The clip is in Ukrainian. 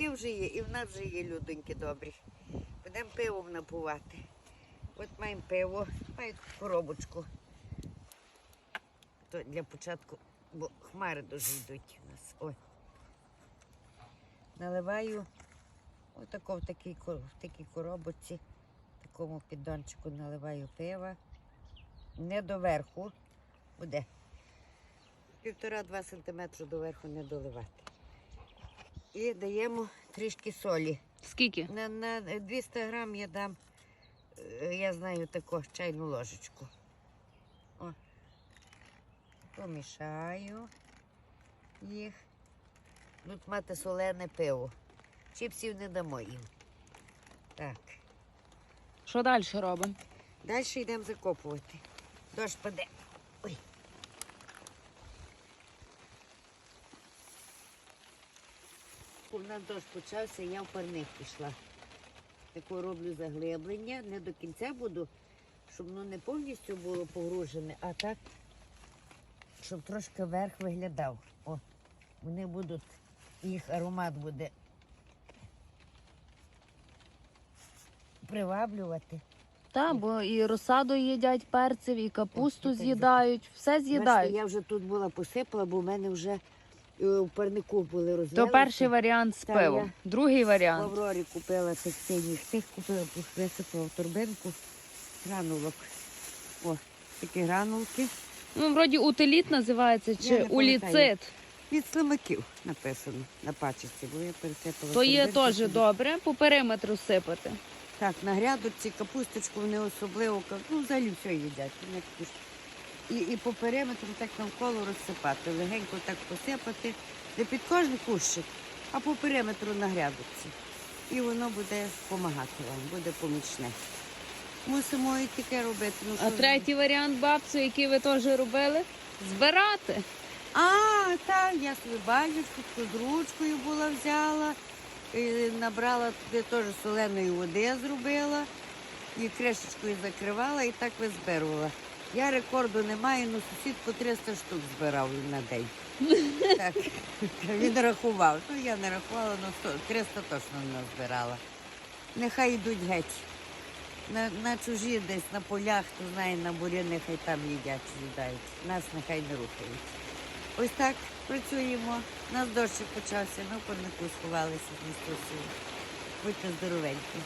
буряки вже є, і в нас вже є людоньки добрі. Будемо пивом напувати. От маємо пиво, маємо коробочку. То для початку, бо хмари дуже йдуть у нас. Ой. Наливаю отако в такій, в такій коробочці, такому піддончику наливаю пива. Не доверху буде. Півтора-два сантиметри доверху не доливати. І даємо трішки солі. Скільки? На, на 200 грам я дам, е, я знаю таку чайну ложечку. О. Помішаю їх. Будуть мати солене пиво. Чіпсів не дамо їм. Так. Що далі робимо? Далі йдемо закопувати. Дощ паде. Ой. У нас дощ почався, я в парник пішла. Таке роблю заглиблення. Не до кінця буду, щоб воно не повністю було погружене, а так, щоб трошки верх виглядав. О, вони будуть, їх аромат буде приваблювати. Так, бо і розсаду їдять перців, і капусту з'їдають, все з'їдають. я вже тут була посипала, бо в мене вже в парнику були розлилися. То перший варіант з Та, пивом. я Другий В варіант. Аврорі купила цих синіх тих, купила, висипала в торбинку гранулок. О, такі гранулки. Ну, вроді утиліт називається Я чи не пам'ятаю. уліцит. Від слимаків написано на пачці, бо я пересипала. То є теж добре по периметру сипати. Так, на грядочці капусточку вони особливо, ка- ну взагалі все їдять. Вони. І, і по периметру так навколо розсипати, легенько так посипати, не під кожен кущик, а по периметру на грядочці. І воно буде допомагати вам, буде помічне. Мусимо і таке робити. Ну, А що- третій варіант бабцю, який ви теж робили, збирати. А, так, я собі бачу, тут з ручкою була взяла, і набрала туди теж соленої води зробила, і кришечкою закривала і так визбирувала. Я рекорду не маю, але сусід по 300 штук збирав на день. Так, він рахував. Ну, я не рахувала, але 300 точно не збирала. Нехай йдуть геть. На, на чужі десь, на полях, хто знає, на бурі, нехай там їдять, з'їдають. Нас нехай не рухають. Ось так працюємо. Нас дощик почався, в корнику сховалися з містосію. Будьте здоровенькі.